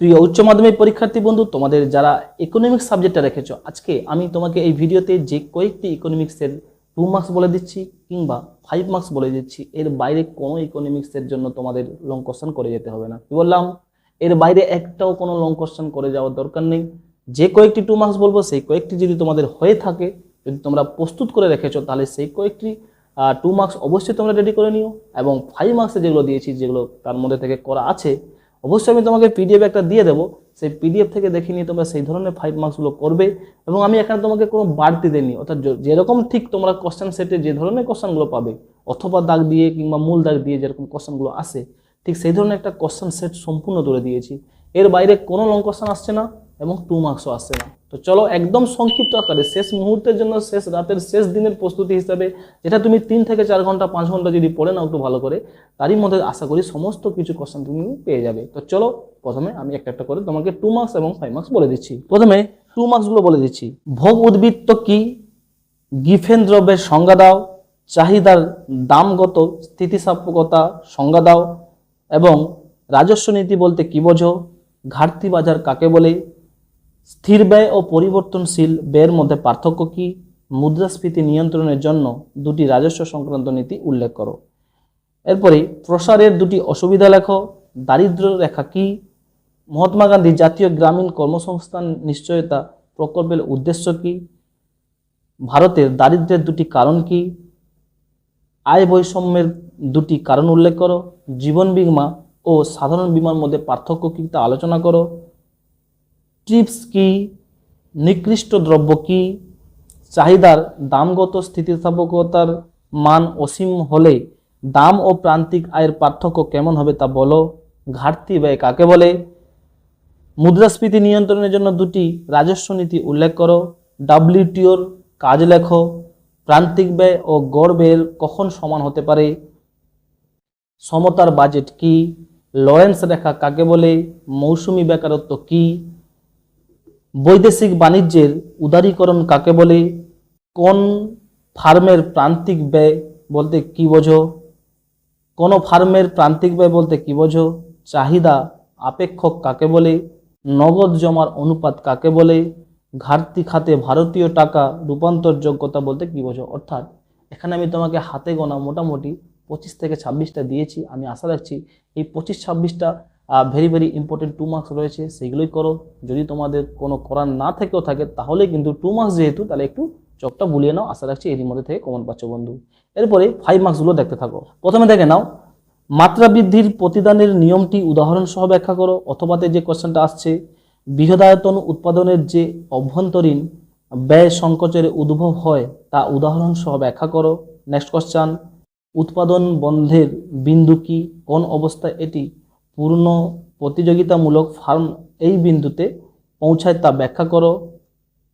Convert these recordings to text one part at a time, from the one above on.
প্রিয় উচ্চ মাধ্যমিক পরীক্ষার্থী বন্ধু, তোমাদের যারা ইকোনমিক্স সাবজেক্টটা রেখেছো, আজকে আমি তোমাকে এই ভিডিওতে যে কয়েকটি ইকোনমিক্সের টু মার্কস বলে দিচ্ছি কিংবা ফাইভ মার্কস বলে দিচ্ছি, এর বাইরে কোনো ইকোনমিক্সের জন্য তোমাদের লং কোশ্চেন করে যেতে হবে না। কি বললাম? এর বাইরে একটাও কোনো লং কোশ্চেন করে যাওয়ার দরকার নেই। যে কয়েকটি টু মার্কস বলব, সেই কয়েকটি যদি তোমাদের হয়ে থাকে, যদি তোমরা প্রস্তুত করে রেখেছো, তাহলে সেই কয়েকটি টু মার্কস অবশ্যই তোমরা রেডি করে নিও এবং ফাইভ মার্কসে যেগুলো দিয়েছি, যেগুলো তার মধ্যে থেকে করা আছে অবশ্যই আমি তোমাকে পিডিএফ একটা দিয়ে দেবো। সেই পিডিএফ থেকে দেখে নিয়ে তোমরা সেই ধরনের ফাইভ মার্কসগুলো করবে এবং আমি এখানে তোমাকে কোনো বাড়তি দেয়নি অর্থাৎ যেরকম ঠিক তোমরা কোশ্চেন সেটে যে ধরনের কোশ্চেনগুলো পাবে, অথবা দাগ দিয়ে কিংবা মূল দাগ দিয়ে যেরকম কোশ্চেনগুলো আসে ঠিক সেই ধরনের একটা কোশ্চেন সেট সম্পূর্ণ তুলে দিয়েছি। এর বাইরে কোনো লং কোশ্চেন আসছে না। এবং টু মার্কসও আসছে না। তো চলো একদম সংক্ষিপ্ত আকারে শেষ মুহূর্তের জন্য, শেষ রাতের শেষ দিনের প্রস্তুতি হিসাবে, যেটা তুমি তিন থেকে চার ঘণ্টা, পাঁচ ঘণ্টা যদি পড়ে নাও একটু ভালো করে, তারই মধ্যে আশা করি সমস্ত কিছু কোশ্চেন তুমি পেয়ে যাবে। তো চলো প্রথমে আমি একটা একটা করে তোমাকে টু মার্কস এবং ফাইভ মার্কস বলে দিচ্ছি। প্রথমে টু মার্কসগুলো বলে দিচ্ছি। ভোগ উদ্বৃত্ত কি? গিফেন দ্রব্যের সংজ্ঞা দাও। চাহিদার দামগত স্থিতিস্থাপকতা সংজ্ঞা দাও। এবং রাজস্ব নীতি বলতে কি বোঝো? ঘাটতি বাজার কাকে বলে? স্থির ব্যয় ও পরিবর্তনশীল ব্যয়ের মধ্যে পার্থক্য কি? মুদ্রাস্ফীতি নিয়ন্ত্রণের জন্য দুটি রাজস্ব সংক্রান্ত নীতি উল্লেখ করো। এরপরে, প্রসারের দুটি অসুবিধা লেখো। দারিদ্র রেখা কি? মহাত্মা গান্ধী জাতীয় গ্রামীণ কর্মসংস্থান নিশ্চয়তা প্রকল্পের উদ্দেশ্য কি? ভারতের দারিদ্র্যের দুটি কারণ কি? আয় বৈষম্যের দুটি কারণ উল্লেখ করো। জীবন বিমা ও সাধারণ বিমার মধ্যে পার্থক্য কি তা আলোচনা করো। ট্রিপস কি, নিকৃষ্ট দ্রব্য কি, চাহিদার দামগত স্থিতিস্থাপকতার মান অসীম হলে দাম ও প্রান্তিক আয়ের পার্থক্য কেমন হবে তা বলো। ঘাটতি ব্যয় কাকে বলে? মুদ্রাস্ফীতি নিয়ন্ত্রণের জন্য দুটি রাজস্ব নীতি উল্লেখ করো। ডাব্লিউটিওর কাজ লেখো, প্রান্তিক ব্যয় ও গড় ব্যয়ের কখন সমান হতে পারে? সমতার বাজেট কি? লরেন্স রেখা কাকে বলে? মৌসুমি বেকারত্ব কি? বৈদেশিক বাণিজ্যের উদারীকরণ কাকে বলে? কোন ফার্মের প্রান্তিক ব্যয় বলতে কি বোঝো? কোন ফার্মের প্রান্তিক ব্যয় বলতে কি বোঝো? চাহিদা, আপেক্ষক কাকে বলে? নগদ জমার অনুপাত কাকে বলে? ঘাটতি খাতে ভারতীয় টাকা রূপান্তর যোগ্যতা বলতে কি বোঝো? অর্থাৎ এখানে আমি তোমাকে হাতে গোনা মোটামুটি পঁচিশ থেকে ছাব্বিশটা দিয়েছি। আমি আশা রাখছি এই পঁচিশ ছাব্বিশটা very very important two marks রয়েছে, সেগুলোই করো। যদি তোমাদের কোনো করার না থেকেও থাকে, তাহলে কিন্তু টু মার্কস যেহেতু, তাহলে একটু চকটা বুলিয়ে নাও। আশা রাখছি এরই মধ্যে থেকে কমন পাচ্ছ বন্ধু। এরপরে ফাইভ মার্কসগুলো দেখতে থাকো। প্রথমে দেখে নাও, মাত্রা বৃদ্ধির প্রতিদানের নিয়মটি উদাহরণ সহ ব্যাখ্যা করো অথবাতে যে কোশ্চেনটা আসছে, বৃহদায়তন উৎপাদনের যে অভ্যন্তরীণ ব্যয় সংকোচের উদ্ভব হয়, তা উদাহরণ সহ ব্যাখ্যা করো। নেক্সট কোশ্চেন উৎপাদন বন্ধের বিন্দু কি? কোন অবস্থায় এটি পূর্ণ প্রতিযোগিতামূলক ফার্ম এই বিন্দুতে পৌঁছায় তা ব্যাখ্যা করো।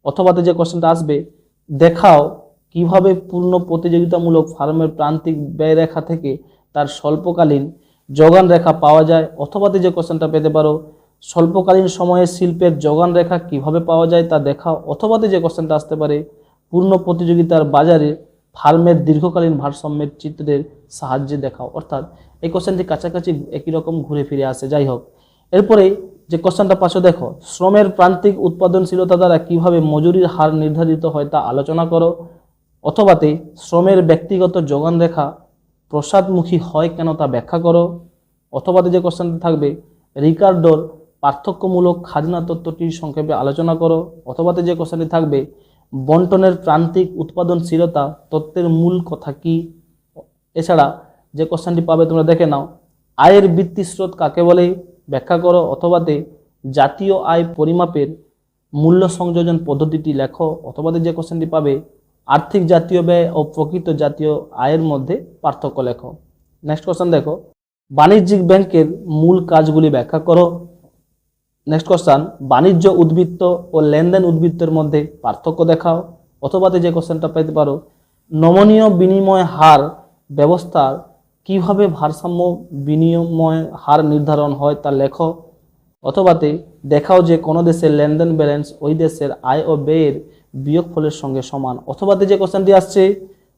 অথবাতে যে কোশ্চেনটা আসবে, দেখাও কীভাবে পূর্ণ প্রতিযোগিতামূলক ফার্মের প্রান্তিক ব্যয় রেখা থেকে তার স্বল্পকালীন যোগান রেখা পাওয়া যায়। অথবাতে যে কোশ্চেনটা পেতে পারো, স্বল্পকালীন সময়ে শিল্পের যোগান রেখা কীভাবে পাওয়া যায় তা দেখাও। অথবাতে যে কোশ্চেনটা আসতে পারে, পূর্ণ প্রতিযোগিতার বাজারে ফার্মের দীর্ঘকালীন ভারসাম্যের চিত্রের সাহায্যে দেখাও। অর্থাৎ এই কোশ্চেনটি কাছাকাছি একই রকম ঘুরে ফিরে আসে। যাই হোক, এরপরে যে কোশ্চেনটা পাশে দেখো, শ্রমের প্রান্তিক উৎপাদনশীলতা দ্বারা কীভাবে মজুরির হার নির্ধারিত হয় তা আলোচনা করো, অথবাতে শ্রমের ব্যক্তিগত যোগান রেখা প্রসাদমুখী হয় কেন তা ব্যাখ্যা করো, অথবাতে যে কোশ্চেনটা থাকবে, রিকার্ডোর পার্থক্যমূলক খাজনা তত্ত্বটির সংক্ষেপে আলোচনা করো, অথবাতে যে কোশ্চেনটি থাকবে বন্টনের প্রান্তিক উৎপাদনশীলতা তত্ত্বের মূল কথা কি? এছাড়া যে কোশ্চেনটি পাবে তোমরা দেখে নাও। আয়ের বৃত্তি স্রোত কাকে বলে? ব্যাখ্যা করো। অথবাতে জাতীয় আয় পরিমাপের মূল্য সংযোজন পদ্ধতিটি লেখো। অথবাতে যে কোশ্চেনটি পাবে, আর্থিক জাতীয় ব্যয় ও প্রকৃত জাতীয় আয়ের মধ্যে পার্থক্য লেখো। নেক্সট কোশ্চেন দেখো। বাণিজ্যিক ব্যাংকের মূল কাজগুলি ব্যাখ্যা করো। নেক্সট কোশ্চেন বাণিজ্য উদ্বৃত্ত ও লেনদেন উদ্বৃত্তের মধ্যে পার্থক্য দেখাও অথবাতে যে কোশ্চেনটা পেতে পারো, নমনীয় বিনিময় হার ব্যবস্থার কীভাবে ভারসাম্য বিনিময় হার নির্ধারণ হয় তা লেখো অথবাতে দেখাও যে কোনো দেশের লেনদেন ব্যালেন্স ওই দেশের আয় ও ব্যয়ের বিয়োগফলের সঙ্গে সমান অথবাতে যে কোশ্চেনটি আসছে,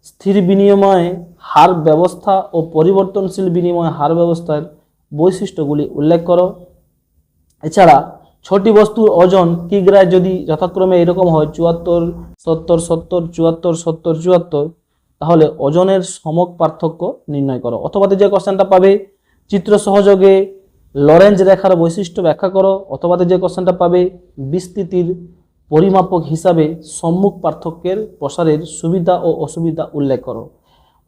স্থির বিনিময় হার ব্যবস্থা ও পরিবর্তনশীল বিনিময় হার ব্যবস্থার বৈশিষ্ট্যগুলি উল্লেখ করো এছাড়া ছটি বস্তুর ওজন কিগ্রায় যদি যথাক্রমে এরকম হয় চুয়াত্তর, সত্তর সত্তর, চুয়াত্তর সত্তর, চুয়াত্তর, তাহলে ওজনের সমক পার্থক্য নির্ণয় করো। অথবা যে কোশ্চেনটা পাবে, চিত্র সহযোগে লরেঞ্জ রেখার বৈশিষ্ট্য ব্যাখ্যা করো, অথবা যে কোশ্চেনটা পাবে, বিস্তৃতির পরিমাপক হিসাবে সম্মুখ পার্থক্যের প্রসারের সুবিধা ও অসুবিধা উল্লেখ করো।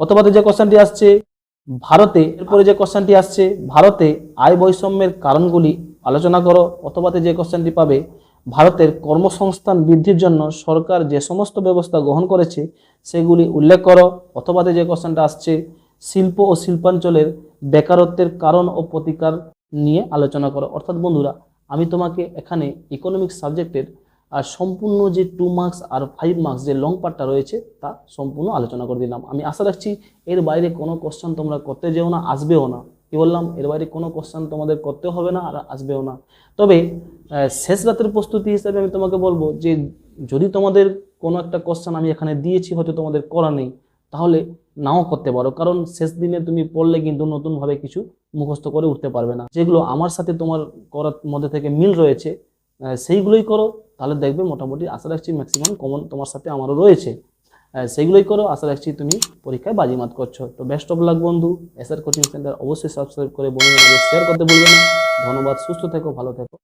অথবা যে কোশ্চেনটি আসছে, ভারতে, এরপরে যে কোশ্চেনটি আসছে, ভারতে আয় বৈষম্যের কারণগুলি আলোচনা করো, অথবা যে কোশ্চেনটি পাবে, ভারতের কর্মসংস্থান বৃদ্ধির জন্য সরকার যে সমস্ত ব্যবস্থা গ্রহণ করেছে, সেগুলি উল্লেখ করো, অথবা যে কোশ্চেনটা আসছে, শিল্প ও শিল্পাঞ্চলের বেকারত্বের কারণ ও প্রতিকার নিয়ে আলোচনা করো। অর্থাৎ বন্ধুরা, আমি তোমাকে এখানে ইকোনমিক্স সাবজেক্টের আর সম্পূর্ণ যে টু মার্কস আর ফাইভ মার্কস যে লং পার্টটা রয়েছে, তা সম্পূর্ণ আলোচনা করে দিলাম। আমি আশা রাখছি এর বাইরে কোনো কোশ্চেন তোমরা করতে যেও না, আসবেও না। কি বললাম? এর বাইরে কোনো কোশ্চেন তোমাদের করতে হবে না আর আসবেও না। তবে শেষ রাতের প্রস্তুতি হিসাবে আমি তোমাকে বলব যে, যদি তোমাদের কোনো একটা কোশ্চেন আমি এখানে দিয়েছি, হয়তো তোমাদের করা নেই, তাহলে নাও করতে পারো। কারণ শেষ দিনে তুমি পড়লে কিন্তু নতুনভাবে কিছু মুখস্থ করে উঠতে পারবে না। যেগুলো আমার সাথে তোমার করার মধ্যে থেকে মিল রয়েছে সেইগুলোই করো, তাহলে দেখবে মোটামুটি আশা রাখছি ম্যাক্সিমাম কমন তোমার সাথে আমারও রয়েছে। আহ, সেইগুলোই করো। আশা রাখছি তুমি পরীক্ষায় বাজিমাত করছ। তো বেস্ট অফ লাক বন্ধু। এসআর কোচিং সেন্টার অবশ্যই সাবস্ক্রাইব করে বন্ধুদের শেয়ার করতে ভুলবে না। ধন্যবাদ। সুস্থ থেকো ভালো থেকো।